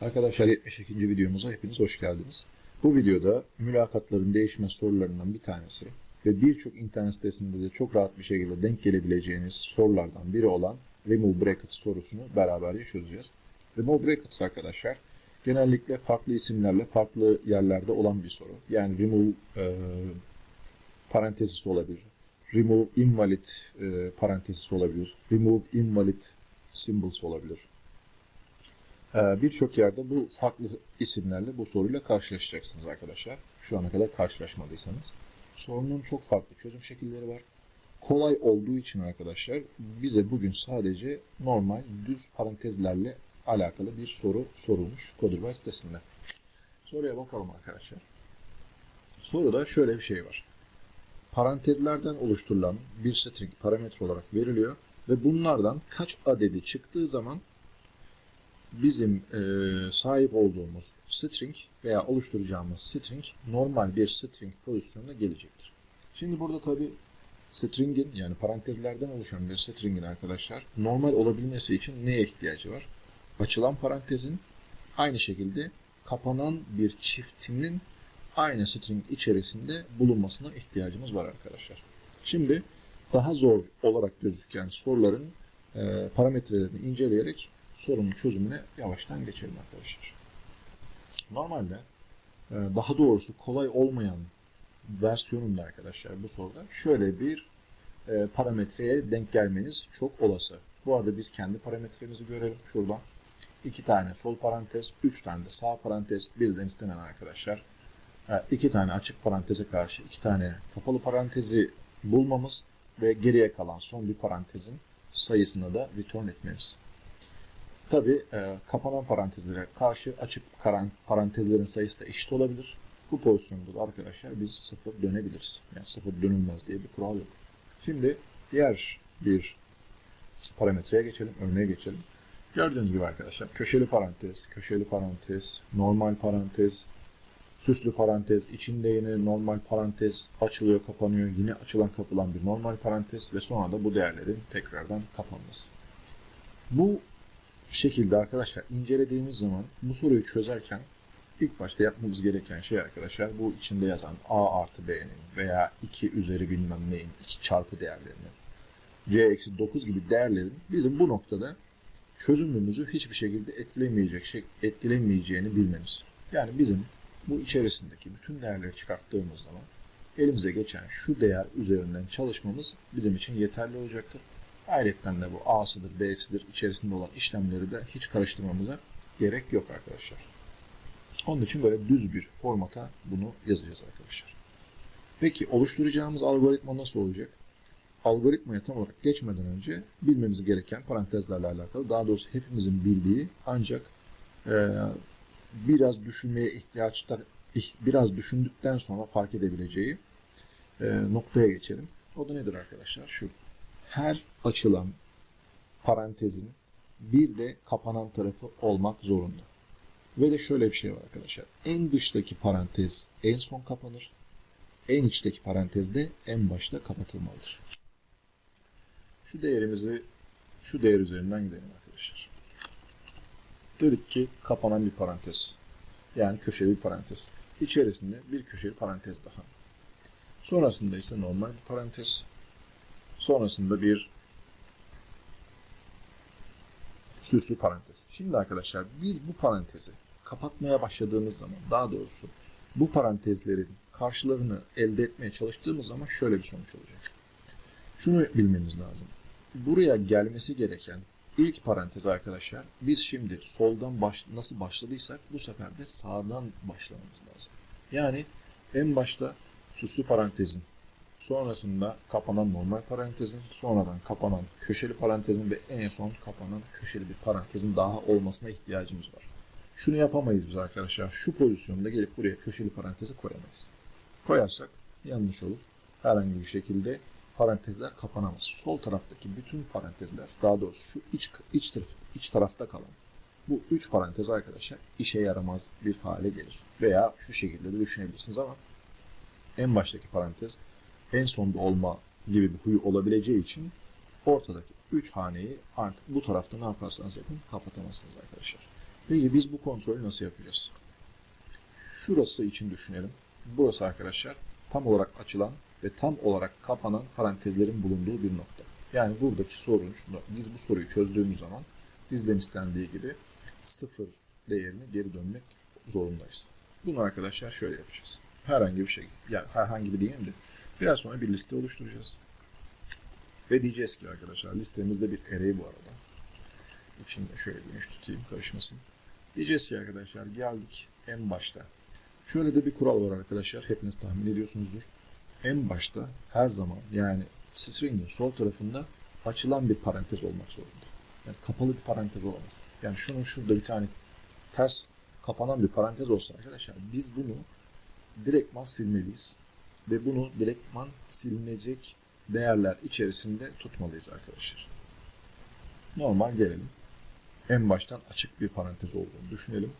Arkadaşlar 72. videomuza hepiniz hoş geldiniz. Bu videoda mülakatların değişmez sorularından bir tanesi ve birçok internet sitesinde de çok rahat bir şekilde denk gelebileceğiniz sorulardan biri olan Remove Brackets sorusunu beraberce çözeceğiz. Remove Brackets arkadaşlar genellikle farklı isimlerle farklı yerlerde olan bir soru. Yani remove e, parantezisi olabilir. Remove invalid e, parantezisi olabilir. Remove invalid symbols olabilir. Ee, Birçok yerde bu farklı isimlerle bu soruyla karşılaşacaksınız arkadaşlar. Şu ana kadar karşılaşmadıysanız. Sorunun çok farklı çözüm şekilleri var. Kolay olduğu için arkadaşlar bize bugün sadece normal düz parantezlerle alakalı bir soru sorulmuş Codurba sitesinde. Soruya bakalım arkadaşlar. Soruda şöyle bir şey var. Parantezlerden oluşturulan bir string parametre olarak veriliyor ve bunlardan kaç adedi çıktığı zaman bizim e, sahip olduğumuz string veya oluşturacağımız string normal bir string pozisyonuna gelecektir. Şimdi burada tabi stringin yani parantezlerden oluşan bir stringin arkadaşlar normal olabilmesi için neye ihtiyacı var? Açılan parantezin aynı şekilde kapanan bir çiftinin aynı string içerisinde bulunmasına ihtiyacımız var arkadaşlar. Şimdi daha zor olarak gözüken soruların e, parametrelerini inceleyerek sorunun çözümüne yavaştan geçelim arkadaşlar. Normalde e, daha doğrusu kolay olmayan versiyonunda arkadaşlar bu soruda şöyle bir e, parametreye denk gelmeniz çok olası. Bu arada biz kendi parametremizi görelim şuradan. İki tane sol parantez, üç tane de sağ parantez, birden istenen arkadaşlar. E, iki tane açık paranteze karşı iki tane kapalı parantezi bulmamız ve geriye kalan son bir parantezin sayısını da return etmemiz. Tabi e, kapanan parantezlere karşı açık parantezlerin sayısı da eşit olabilir. Bu pozisyonda da arkadaşlar biz sıfır dönebiliriz. Yani sıfır dönülmez diye bir kural yok. Şimdi diğer bir parametreye geçelim, örneğe geçelim. Gördüğünüz gibi arkadaşlar köşeli parantez, köşeli parantez, normal parantez, süslü parantez, içinde yine normal parantez açılıyor, kapanıyor, yine açılan kapılan bir normal parantez ve sonra da bu değerlerin tekrardan kapanması. Bu şekilde arkadaşlar incelediğimiz zaman bu soruyu çözerken ilk başta yapmamız gereken şey arkadaşlar bu içinde yazan a artı b'nin veya 2 üzeri bilmem neyin 2 çarpı değerlerinin c eksi 9 gibi değerlerin bizim bu noktada çözümümüzü hiçbir şekilde etkilemeyecek şey, etkilemeyeceğini bilmemiz. Yani bizim bu içerisindeki bütün değerleri çıkarttığımız zaman elimize geçen şu değer üzerinden çalışmamız bizim için yeterli olacaktır. Ayrıca de bu A'sıdır, B'sidir içerisinde olan işlemleri de hiç karıştırmamıza gerek yok arkadaşlar. Onun için böyle düz bir formata bunu yazacağız arkadaşlar. Peki oluşturacağımız algoritma nasıl olacak? Algoritmaya tam olarak geçmeden önce bilmemiz gereken parantezlerle alakalı daha doğrusu hepimizin bildiği ancak e, biraz düşünmeye ihtiyaçta biraz düşündükten sonra fark edebileceği e, noktaya geçelim. O da nedir arkadaşlar? Şu her açılan parantezin bir de kapanan tarafı olmak zorunda. Ve de şöyle bir şey var arkadaşlar. En dıştaki parantez en son kapanır. En içteki parantez de en başta kapatılmalıdır. Şu değerimizi şu değer üzerinden gidelim arkadaşlar. Dedik ki kapanan bir parantez. Yani köşeli bir parantez. İçerisinde bir köşeli parantez daha. Sonrasında ise normal bir parantez. Sonrasında bir süslü parantez. Şimdi arkadaşlar biz bu parantezi kapatmaya başladığımız zaman daha doğrusu bu parantezlerin karşılarını elde etmeye çalıştığımız zaman şöyle bir sonuç olacak. Şunu bilmemiz lazım. Buraya gelmesi gereken ilk parantez arkadaşlar biz şimdi soldan baş, nasıl başladıysak bu sefer de sağdan başlamamız lazım. Yani en başta süslü parantezin Sonrasında kapanan normal parantezin, sonradan kapanan köşeli parantezin ve en son kapanan köşeli bir parantezin daha olmasına ihtiyacımız var. Şunu yapamayız biz arkadaşlar. Şu pozisyonda gelip buraya köşeli parantezi koyamayız. Koyarsak yanlış olur. Herhangi bir şekilde parantezler kapanamaz. Sol taraftaki bütün parantezler, daha doğrusu şu iç, iç, taraf, iç tarafta kalan bu üç parantez arkadaşlar işe yaramaz bir hale gelir. Veya şu şekilde de düşünebilirsiniz ama en baştaki parantez en sonda olma gibi bir huyu olabileceği için ortadaki 3 haneyi artık bu tarafta ne yaparsanız yapın kapatamazsınız arkadaşlar. Peki biz bu kontrolü nasıl yapacağız? Şurası için düşünelim. Burası arkadaşlar tam olarak açılan ve tam olarak kapanan parantezlerin bulunduğu bir nokta. Yani buradaki sorun şu. Biz bu soruyu çözdüğümüz zaman bizden istendiği gibi sıfır değerini geri dönmek zorundayız. Bunu arkadaşlar şöyle yapacağız. Herhangi bir şey, yani herhangi bir diyeyim de biraz sonra bir liste oluşturacağız. Ve diyeceğiz ki arkadaşlar listemizde bir array bu arada. İçinde şöyle geniş tutayım karışmasın. Diyeceğiz ki arkadaşlar geldik en başta. Şöyle de bir kural var arkadaşlar. Hepiniz tahmin ediyorsunuzdur. En başta her zaman yani string'in sol tarafında açılan bir parantez olmak zorunda. Yani kapalı bir parantez olamaz. Yani şunun şurada bir tane ters kapanan bir parantez olsa arkadaşlar biz bunu direktman silmeliyiz. Ve bunu direktman silinecek değerler içerisinde tutmalıyız arkadaşlar. Normal gelelim. En baştan açık bir parantez olduğunu düşünelim.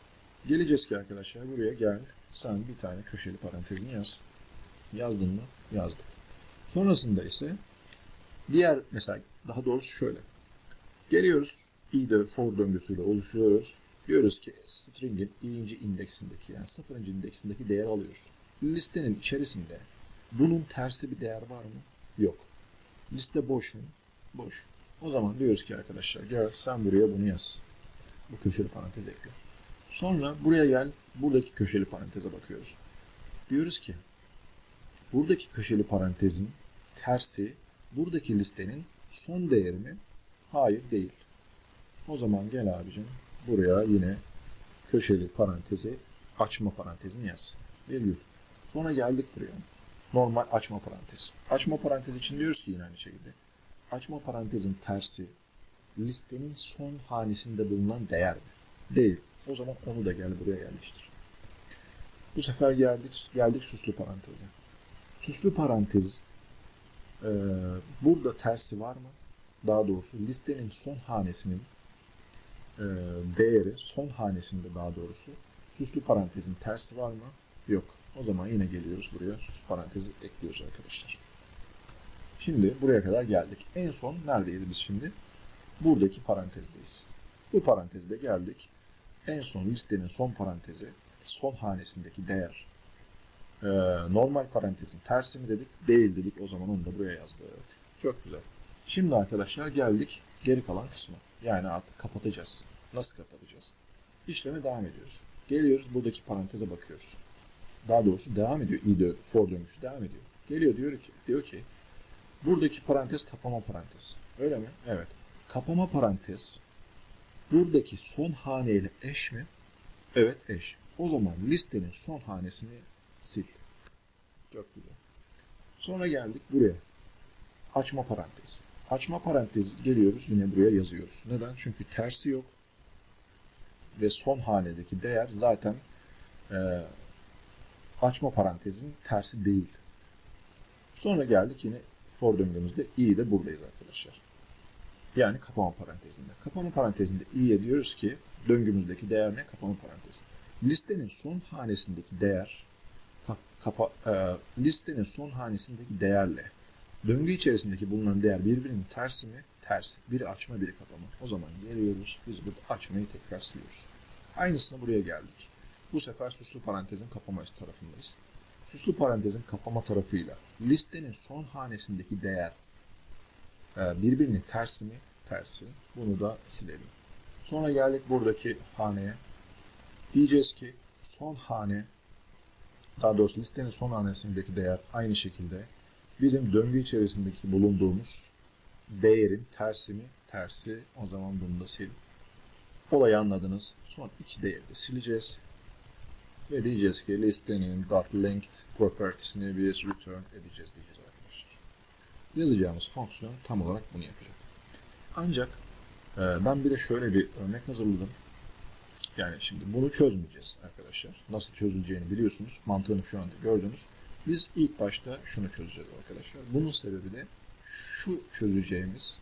Geleceğiz ki arkadaşlar buraya gel. Sen bir tane köşeli parantezini yaz. Yazdın mı? Yazdık. Sonrasında ise diğer mesela daha doğrusu şöyle. Geliyoruz. i de for döngüsüyle oluşuyoruz. Diyoruz ki string'in i'inci indeksindeki yani sıfırıncı indeksindeki değer alıyoruz. Listenin içerisinde bunun tersi bir değer var mı? Yok. Liste boş mu? Boş. O zaman diyoruz ki arkadaşlar gel sen buraya bunu yaz. Bu köşeli parantez ekle. Sonra buraya gel buradaki köşeli paranteze bakıyoruz. Diyoruz ki buradaki köşeli parantezin tersi buradaki listenin son değeri mi? Hayır değil. O zaman gel abicim buraya yine köşeli parantezi açma parantezini yaz. Virgül. Sonra geldik buraya. Normal açma parantez. Açma parantez için diyoruz ki yine aynı şekilde. Açma parantezin tersi listenin son hanesinde bulunan değer mi? Değil. O zaman onu da gel buraya yerleştir. Bu sefer geldik geldik süslü paranteze. Süslü parantez e, burada tersi var mı? Daha doğrusu listenin son hanesinin e, değeri son hanesinde daha doğrusu süslü parantezin tersi var mı? Yok. O zaman yine geliyoruz buraya süslü parantezi ekliyoruz arkadaşlar. Şimdi buraya kadar geldik. En son neredeydi biz şimdi? Buradaki parantezdeyiz. Bu parantezde geldik. En son listenin son parantezi, son hanesindeki değer e, normal parantezin tersi mi dedik? Değil dedik. O zaman onu da buraya yazdık. Çok güzel. Şimdi arkadaşlar geldik geri kalan kısmı. Yani artık kapatacağız. Nasıl kapatacağız? İşleme devam ediyoruz. Geliyoruz buradaki paranteze bakıyoruz. Daha doğrusu devam ediyor. i de for dönüşü devam ediyor. Geliyor diyor ki diyor ki buradaki parantez kapama parantez. Öyle mi? Evet. Kapama parantez buradaki son haneyle eş mi? Evet eş. O zaman listenin son hanesini sil. Çok güzel. Sonra geldik buraya. Açma parantez. Açma parantez geliyoruz yine buraya yazıyoruz. Neden? Çünkü tersi yok. Ve son hanedeki değer zaten e, açma parantezin tersi değil. Sonra geldik yine for döngümüzde i de buradayız arkadaşlar. Yani kapama parantezinde. Kapama parantezinde i'ye diyoruz ki döngümüzdeki değer ne? Kapama parantezi. Listenin son hanesindeki değer kapa, e, listenin son hanesindeki değerle döngü içerisindeki bulunan değer birbirinin tersi mi? Tersi. Biri açma, biri kapama. O zaman geliyoruz. Biz burada açmayı tekrar siliyoruz. Aynısını buraya geldik. Bu sefer süslü parantezin kapama tarafındayız. Süslü parantezin kapama tarafıyla listenin son hanesindeki değer e, birbirinin tersi mi? Tersi. Bunu da silelim. Sonra geldik buradaki haneye. Diyeceğiz ki son hane daha doğrusu listenin son hanesindeki değer aynı şekilde bizim döngü içerisindeki bulunduğumuz değerin tersi mi? Tersi. O zaman bunu da sil. Olayı anladınız. Son iki değeri de sileceğiz. Ve diyeceğiz ki listenin dot length propertiesini biz return edeceğiz diyeceğiz arkadaşlar. Yazacağımız fonksiyon tam olarak bunu yapacak. Ancak e, ben bir de şöyle bir örnek hazırladım. Yani şimdi bunu çözmeyeceğiz arkadaşlar. Nasıl çözüleceğini biliyorsunuz. Mantığını şu anda gördünüz. Biz ilk başta şunu çözeceğiz arkadaşlar. Bunun sebebi de şu çözeceğimiz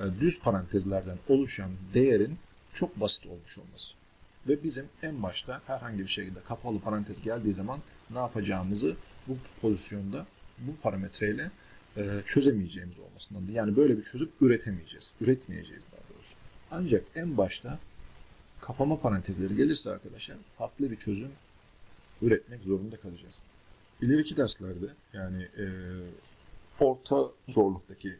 e, düz parantezlerden oluşan değerin çok basit olmuş olması. Ve bizim en başta herhangi bir şekilde kapalı parantez geldiği zaman ne yapacağımızı bu pozisyonda bu parametreyle e, çözemeyeceğimiz olmasından. Yani böyle bir çözüm üretemeyeceğiz. Üretmeyeceğiz daha doğrusu. Ancak en başta kapama parantezleri gelirse arkadaşlar farklı bir çözüm üretmek zorunda kalacağız. İleriki derslerde yani e, orta zorluktaki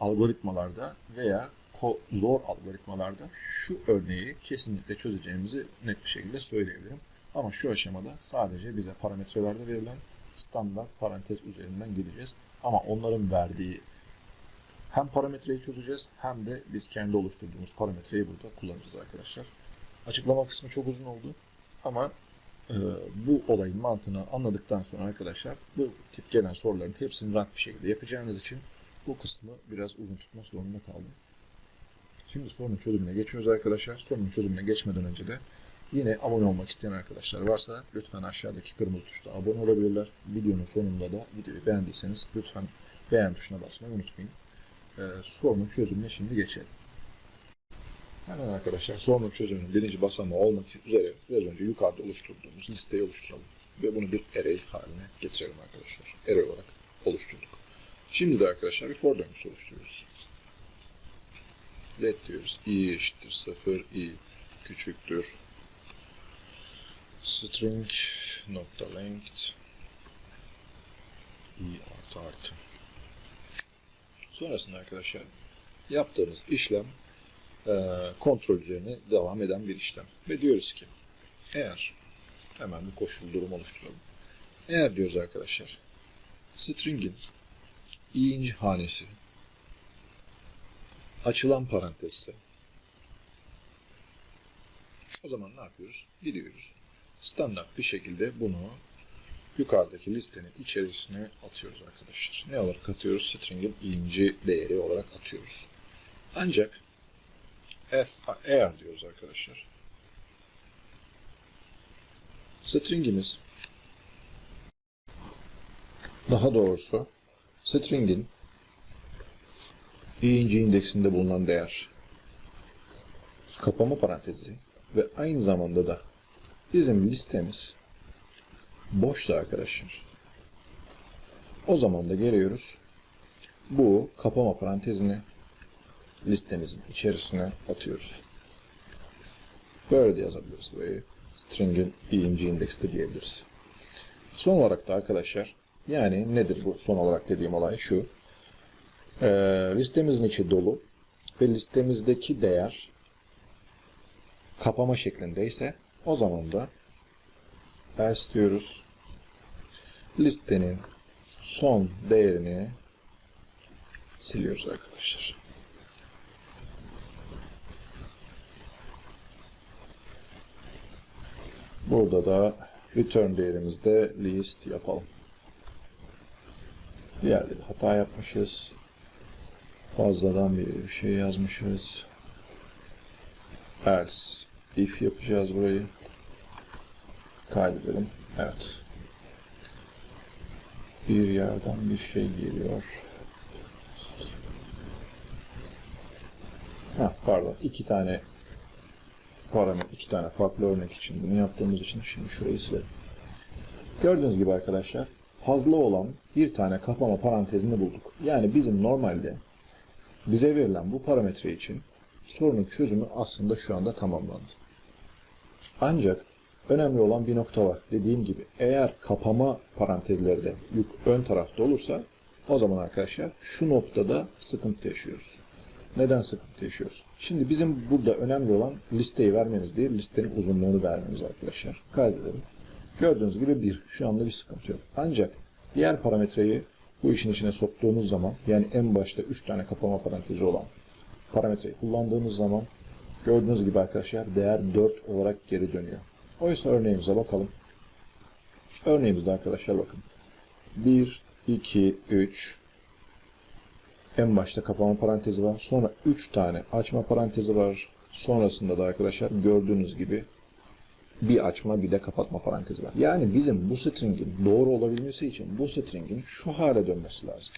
algoritmalarda veya ko- zor algoritmalarda şu örneği kesinlikle çözeceğimizi net bir şekilde söyleyebilirim. Ama şu aşamada sadece bize parametrelerde verilen standart parantez üzerinden gideceğiz. Ama onların verdiği hem parametreyi çözeceğiz hem de biz kendi oluşturduğumuz parametreyi burada kullanacağız arkadaşlar. Açıklama kısmı çok uzun oldu ama e, bu olayın mantığını anladıktan sonra arkadaşlar bu tip gelen soruların hepsini rahat bir şekilde yapacağınız için bu kısmı biraz uzun tutmak zorunda kaldım. Şimdi sorunun çözümüne geçiyoruz arkadaşlar. Sorunun çözümüne geçmeden önce de yine abone olmak isteyen arkadaşlar varsa lütfen aşağıdaki kırmızı tuşta abone olabilirler. Videonun sonunda da videoyu beğendiyseniz lütfen beğen tuşuna basmayı unutmayın. Ee, sorunun çözümüne şimdi geçelim. Hemen arkadaşlar sorunun çözümünün birinci basamağı olmak üzere biraz önce yukarıda oluşturduğumuz listeyi oluşturalım. Ve bunu bir array haline getirelim arkadaşlar. Array olarak oluşturduk. Şimdi de arkadaşlar bir for döngüsü oluşturuyoruz. Let diyoruz. i eşittir 0, i küçüktür. String nokta length i artı artı. Sonrasında arkadaşlar yaptığımız işlem e, kontrol üzerine devam eden bir işlem. Ve diyoruz ki eğer hemen bir koşul durum oluşturalım. Eğer diyoruz arkadaşlar string'in i'inci hanesi açılan parantezse o zaman ne yapıyoruz? Gidiyoruz. Standart bir şekilde bunu yukarıdaki listenin içerisine atıyoruz arkadaşlar. Ne olarak atıyoruz? String'in i'inci değeri olarak atıyoruz. Ancak F, eğer diyoruz arkadaşlar. String'imiz daha doğrusu string'in i'inci indeksinde bulunan değer kapama parantezi ve aynı zamanda da bizim listemiz boşsa arkadaşlar o zaman da geliyoruz bu kapama parantezini listemizin içerisine atıyoruz. Böyle de yazabiliriz burayı. String'in i'inci indekste diyebiliriz. Son olarak da arkadaşlar yani nedir bu son olarak dediğim olay şu. Ee, listemizin içi dolu ve listemizdeki değer kapama şeklindeyse o zaman da else diyoruz. Listenin son değerini siliyoruz arkadaşlar. Burada da return değerimizde list yapalım. Bir hata yapmışız. Fazladan bir şey yazmışız. Else if yapacağız burayı. Kaydedelim. Evet. Bir yerden bir şey geliyor. Ha, pardon. iki tane parametre, iki tane farklı örnek için bunu yaptığımız için şimdi şurayı silelim. Gördüğünüz gibi arkadaşlar fazla olan bir tane kapama parantezini bulduk. Yani bizim normalde bize verilen bu parametre için sorunun çözümü aslında şu anda tamamlandı. Ancak önemli olan bir nokta var. Dediğim gibi eğer kapama parantezleri de yük ön tarafta olursa o zaman arkadaşlar şu noktada sıkıntı yaşıyoruz. Neden sıkıntı yaşıyoruz? Şimdi bizim burada önemli olan listeyi vermemiz değil, listenin uzunluğunu vermemiz arkadaşlar. Kaydedelim. Gördüğünüz gibi bir. Şu anda bir sıkıntı yok. Ancak diğer parametreyi bu işin içine soktuğunuz zaman yani en başta 3 tane kapama parantezi olan parametreyi kullandığınız zaman gördüğünüz gibi arkadaşlar değer 4 olarak geri dönüyor. Oysa örneğimize bakalım. Örneğimizde arkadaşlar bakın. 1, 2, 3, en başta kapama parantezi var. Sonra 3 tane açma parantezi var. Sonrasında da arkadaşlar gördüğünüz gibi bir açma bir de kapatma parantezi var. Yani bizim bu stringin doğru olabilmesi için bu stringin şu hale dönmesi lazım.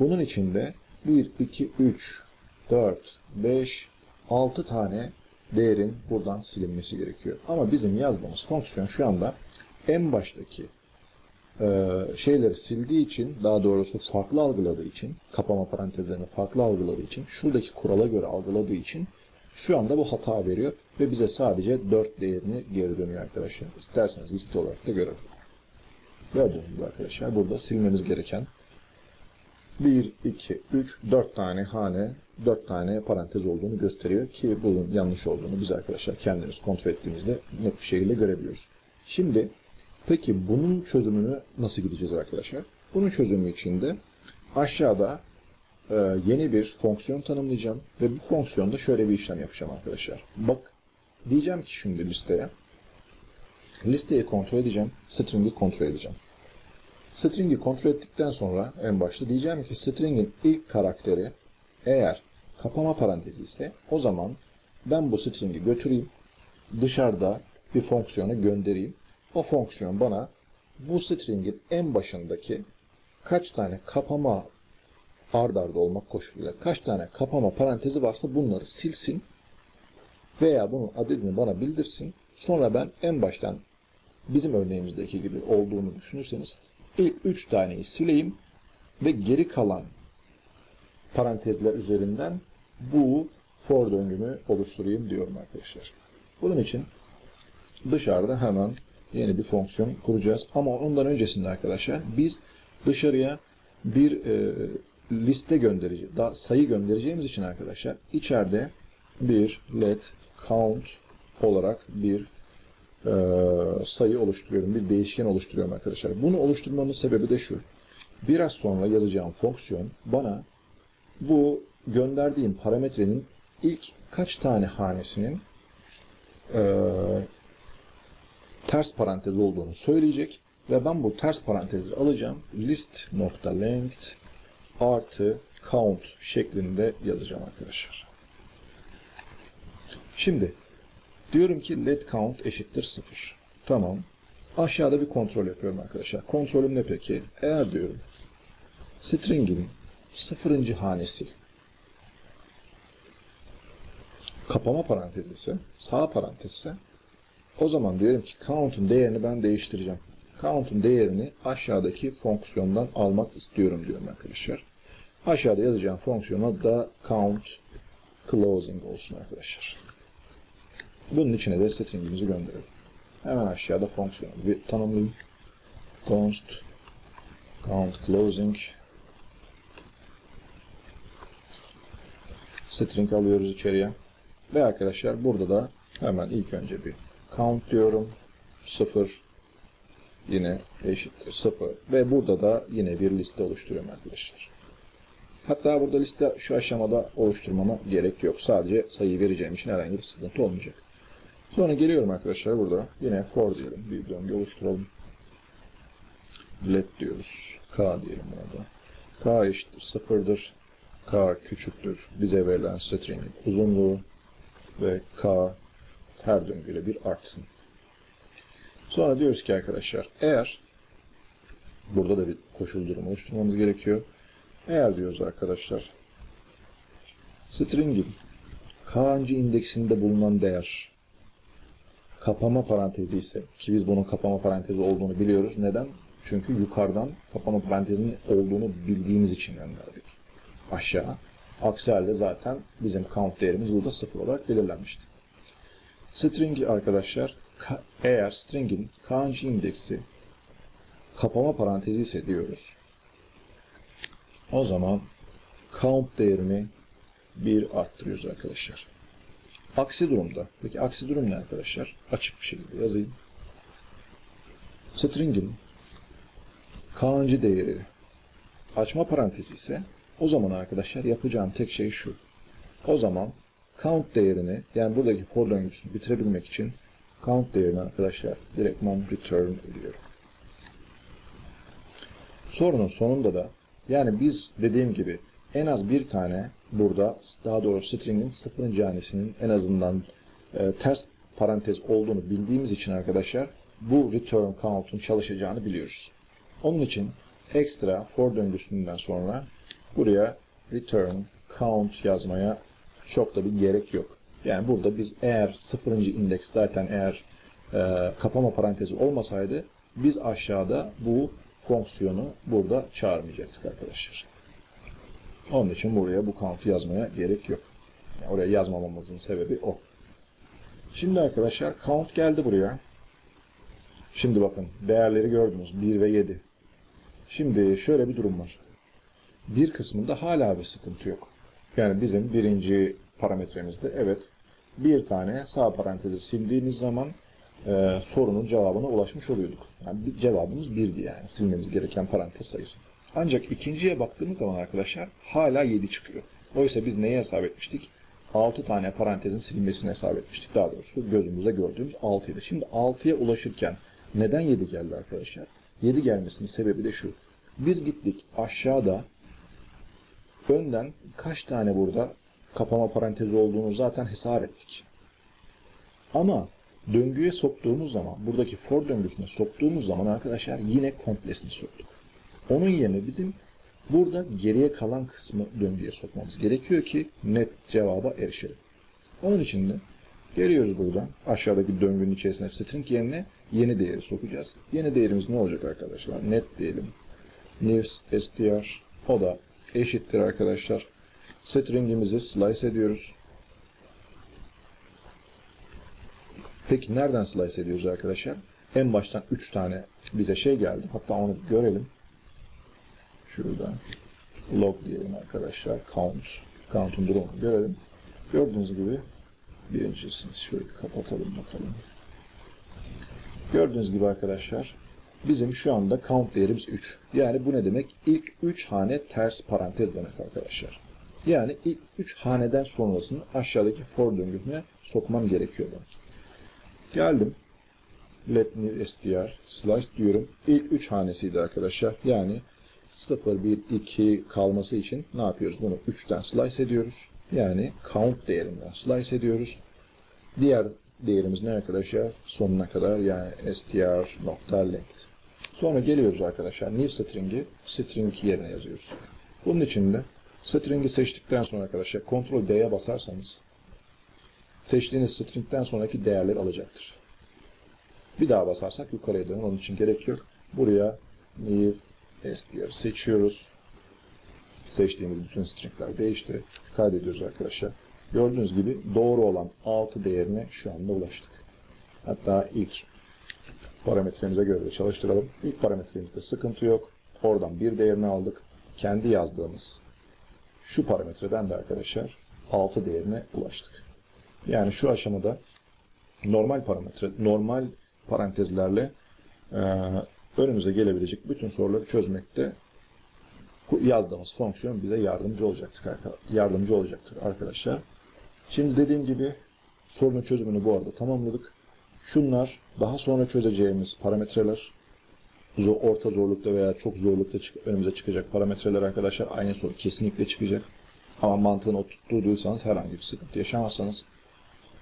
Bunun için de 1, 2, 3, 4, 5, 6 tane değerin buradan silinmesi gerekiyor. Ama bizim yazdığımız fonksiyon şu anda en baştaki e, şeyleri sildiği için, daha doğrusu farklı algıladığı için, kapama parantezlerini farklı algıladığı için, şuradaki kurala göre algıladığı için Şu anda bu hata veriyor ve bize sadece 4 değerini geri dönüyor arkadaşlar. İsterseniz liste olarak da görelim. Gördüğünüz gibi arkadaşlar burada silmemiz gereken 1, 2, 3, 4 tane hane, 4 tane parantez olduğunu gösteriyor ki bunun yanlış olduğunu biz arkadaşlar kendimiz kontrol ettiğimizde net bir şekilde görebiliyoruz. Şimdi peki bunun çözümünü nasıl gideceğiz arkadaşlar? Bunun çözümü için de aşağıda e, yeni bir fonksiyon tanımlayacağım ve bu fonksiyonda şöyle bir işlem yapacağım arkadaşlar. Bak diyeceğim ki şimdi listeye listeyi kontrol edeceğim, string'i kontrol edeceğim. String'i kontrol ettikten sonra en başta diyeceğim ki string'in ilk karakteri eğer kapama parantezi ise o zaman ben bu string'i götüreyim dışarıda bir fonksiyona göndereyim. O fonksiyon bana bu string'in en başındaki kaç tane kapama ard arda olmak koşuluyla kaç tane kapama parantezi varsa bunları silsin veya bunun adedini bana bildirsin. Sonra ben en baştan bizim örneğimizdeki gibi olduğunu düşünürseniz ilk 3 taneyi sileyim ve geri kalan parantezler üzerinden bu for döngümü oluşturayım diyorum arkadaşlar. Bunun için dışarıda hemen yeni bir fonksiyon kuracağız. Ama ondan öncesinde arkadaşlar biz dışarıya bir e, liste göndereceğiz. Daha sayı göndereceğimiz için arkadaşlar içeride bir let count olarak bir e, sayı oluşturuyorum. Bir değişken oluşturuyorum arkadaşlar. Bunu oluşturmamın sebebi de şu. Biraz sonra yazacağım fonksiyon bana bu gönderdiğim parametrenin ilk kaç tane hanesinin e, ters parantez olduğunu söyleyecek ve ben bu ters parantezi alacağım. List nokta length artı count şeklinde yazacağım arkadaşlar. Şimdi diyorum ki let count eşittir 0. Tamam. Aşağıda bir kontrol yapıyorum arkadaşlar. Kontrolüm ne peki? Eğer diyorum string'in sıfırıncı hanesi kapama parantezi sağ parantez o zaman diyorum ki count'un değerini ben değiştireceğim. Count'un değerini aşağıdaki fonksiyondan almak istiyorum diyorum arkadaşlar. Aşağıda yazacağım fonksiyona da count closing olsun arkadaşlar. Bunun içine de string'imizi gönderelim. Hemen aşağıda fonksiyonu bir tanımlayayım. const count closing string alıyoruz içeriye. Ve arkadaşlar burada da hemen ilk önce bir count diyorum. 0 yine eşittir 0 ve burada da yine bir liste oluşturuyorum arkadaşlar. Hatta burada liste şu aşamada oluşturmama gerek yok. Sadece sayı vereceğim için herhangi bir sıkıntı olmayacak. Sonra geliyorum arkadaşlar burada yine for diyelim. Bir döngü oluşturalım. Let diyoruz. K diyelim burada. K eşittir sıfırdır. K küçüktür. Bize verilen string'in uzunluğu ve K her döngüyle bir artsın. Sonra diyoruz ki arkadaşlar eğer burada da bir koşul durumu oluşturmamız gerekiyor. Eğer diyoruz arkadaşlar string'in K'ncı indeksinde bulunan değer kapama parantezi ise ki biz bunun kapama parantezi olduğunu biliyoruz. Neden? Çünkü yukarıdan kapama parantezinin olduğunu bildiğimiz için gönderdik. Aşağı. Aksi halde zaten bizim count değerimiz burada sıfır olarak belirlenmişti. String arkadaşlar eğer string'in kanji indeksi kapama parantezi ise diyoruz. O zaman count değerini bir arttırıyoruz arkadaşlar. Aksi durumda, peki aksi durum ne arkadaşlar? Açık bir şekilde yazayım. String'in kanji değeri açma parantezi ise o zaman arkadaşlar yapacağım tek şey şu. O zaman count değerini yani buradaki for döngüsünü bitirebilmek için count değerini arkadaşlar direktman return ediyorum. Sorunun sonunda da yani biz dediğim gibi en az bir tane burada daha doğrusu string'in sıfırıncı hanesinin en azından e, ters parantez olduğunu bildiğimiz için arkadaşlar bu return count'un çalışacağını biliyoruz. Onun için ekstra for döngüsünden sonra buraya return count yazmaya çok da bir gerek yok. Yani burada biz eğer sıfırıncı indeks zaten eğer e, kapama parantezi olmasaydı biz aşağıda bu fonksiyonu burada çağırmayacaktık arkadaşlar. Onun için buraya bu count'u yazmaya gerek yok. Yani oraya yazmamamızın sebebi o. Şimdi arkadaşlar count geldi buraya. Şimdi bakın değerleri gördünüz 1 ve 7. Şimdi şöyle bir durum var. Bir kısmında hala bir sıkıntı yok. Yani bizim birinci parametremizde evet bir tane sağ parantezi sildiğimiz zaman e, sorunun cevabına ulaşmış oluyorduk. Yani bir- cevabımız birdi yani silmemiz gereken parantez sayısı. Ancak ikinciye baktığımız zaman arkadaşlar hala 7 çıkıyor. Oysa biz neyi hesap etmiştik? 6 tane parantezin silinmesini hesap etmiştik. Daha doğrusu gözümüzde gördüğümüz 6 idi. Şimdi 6'ya ulaşırken neden 7 geldi arkadaşlar? 7 gelmesinin sebebi de şu. Biz gittik aşağıda önden kaç tane burada kapama parantezi olduğunu zaten hesap ettik. Ama döngüye soktuğumuz zaman, buradaki for döngüsüne soktuğumuz zaman arkadaşlar yine komplesini soktuk. Onun yerine bizim burada geriye kalan kısmı döngüye sokmamız gerekiyor ki net cevaba erişelim. Onun için de geliyoruz buradan aşağıdaki döngünün içerisine string yerine yeni değeri sokacağız. Yeni değerimiz ne olacak arkadaşlar? Net diyelim. New str o da eşittir arkadaşlar. Stringimizi slice ediyoruz. Peki nereden slice ediyoruz arkadaşlar? En baştan 3 tane bize şey geldi. Hatta onu görelim. Şurada log diyelim arkadaşlar. Count. Count'un durumunu görelim. Gördüğünüz gibi birincisini şöyle kapatalım bakalım. Gördüğünüz gibi arkadaşlar bizim şu anda count değerimiz 3. Yani bu ne demek? İlk 3 hane ters parantez demek arkadaşlar. Yani ilk 3 haneden sonrasını aşağıdaki for döngüsüne sokmam gerekiyor demek. Geldim. Let new str slice diyorum. İlk 3 hanesiydi arkadaşlar. Yani 0, 1, 2 kalması için ne yapıyoruz? Bunu 3'ten slice ediyoruz. Yani count değerinden slice ediyoruz. Diğer değerimiz ne arkadaşlar? Sonuna kadar yani str nokta. Sonra geliyoruz arkadaşlar new string'i string yerine yazıyoruz. Bunun için de string'i seçtikten sonra arkadaşlar Ctrl D'ye basarsanız seçtiğiniz string'den sonraki değerleri alacaktır. Bir daha basarsak yukarıya dönün. Onun için gerek yok. Buraya new str seçiyoruz. Seçtiğimiz bütün stringler değişti. Kaydediyoruz arkadaşlar. Gördüğünüz gibi doğru olan 6 değerine şu anda ulaştık. Hatta ilk parametremize göre de çalıştıralım. İlk parametremizde sıkıntı yok. Oradan bir değerini aldık. Kendi yazdığımız şu parametreden de arkadaşlar 6 değerine ulaştık. Yani şu aşamada normal parametre, normal parantezlerle e, önümüze gelebilecek bütün soruları çözmekte yazdığımız fonksiyon bize yardımcı olacaktır, yardımcı olacaktır arkadaşlar. Şimdi dediğim gibi sorunun çözümünü bu arada tamamladık. Şunlar daha sonra çözeceğimiz parametreler. Orta zorlukta veya çok zorlukta çık- önümüze çıkacak parametreler arkadaşlar. Aynı soru kesinlikle çıkacak. Ama mantığını oturtturduysanız herhangi bir sıkıntı yaşamazsanız.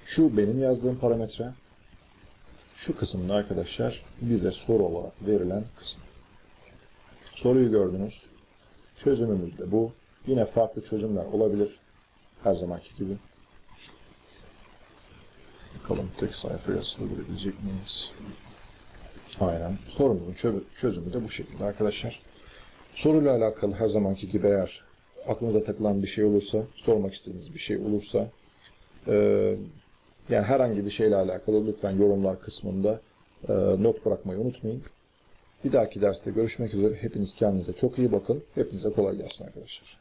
Şu benim yazdığım parametre. Şu kısımda arkadaşlar bize soru olarak verilen kısım. Soruyu gördünüz. Çözümümüz de bu. Yine farklı çözümler olabilir. Her zamanki gibi. Bakalım tek sayfaya sığdırabilecek miyiz? Aynen. Sorumuzun çö- çözümü de bu şekilde arkadaşlar. Soruyla alakalı her zamanki gibi eğer aklınıza takılan bir şey olursa, sormak istediğiniz bir şey olursa, yani herhangi bir şeyle alakalı lütfen yorumlar kısmında eee, not bırakmayı unutmayın. Bir dahaki derste görüşmek üzere. Hepiniz kendinize çok iyi bakın. Hepinize kolay gelsin arkadaşlar.